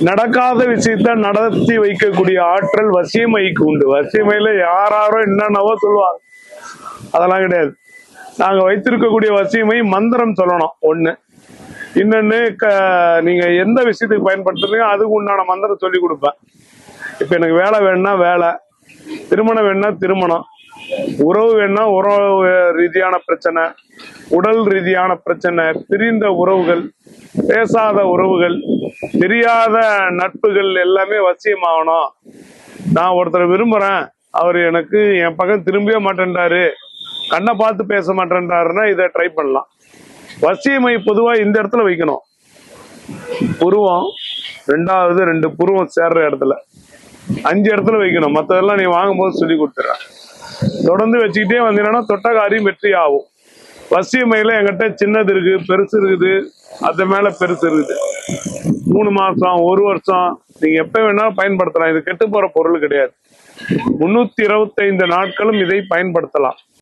நடக்காத விஷயத்த நடத்தி வைக்கக்கூடிய ஆற்றல் வசியமைக்கு உண்டு. வசியமையில யாராரோ என்னென்னவோ சொல்லுவாங்க. அதெல்லாம் கிடையாது. நாங்க வைத்திருக்கக்கூடிய வசியமை மந்திரம் சொல்லணும் ஒண்ணு. இன்னொன்னு க- நீங்க எந்த விஷயத்துக்கு பயன்படுத்துறீங்க அதுக்கு உண்டான மந்திரம் சொல்லி கொடுப்பேன். இப்ப எனக்கு வேலை வேணும்னா வேலை திருமணம் வேணும்னா திருமணம் உறவு வேணும்னா உறவு ரீதியான பிரச்சனை உடல் ரீதியான பிரச்சனை பிரிந்த உறவுகள் பேசாத உறவுகள் தெரியாத நட்புகள் எல்லாமே வசியமாகணும். நான் ஒருத்தரை விரும்புறேன். அவர் எனக்கு என் பக்கம் திரும்பவே மாட்டேன்றாரு. கண்ணை பார்த்து பேச மாட்டேன்றாருன்னா இதை ட்ரை பண்ணலாம். வசியமை பொதுவாக இந்த இடத்துல வைக்கணும். புருவம் ரெண்டாவது ரெண்டு புருவம் சேர்ற இடத்துல. அஞ்சு இடத்துல வைக்கணும். மற்றதெல்லாம் நீ வாங்கும்போது சொல்லி கொடுத்துட்ற தொடர்ந்து வச்சுக்கிட்டே வந்தீங்கன்னா தொட்டகாரியம் வெற்றி ஆகும் வசியமையில எங்கிட்ட சின்னது இருக்கு பெருசு இருக்குது. அது மேல பெருசு இருக்குது. மூணு மாசம் ஒரு வருஷம். நீங்க எப்ப வேணாலும் பயன்படுத்தலாம். இது கெட்டு போற பொருள் கிடையாது. முன்னூத்தி இருபத்தைந்து நாட்களும் இதை பயன்படுத்தலாம்.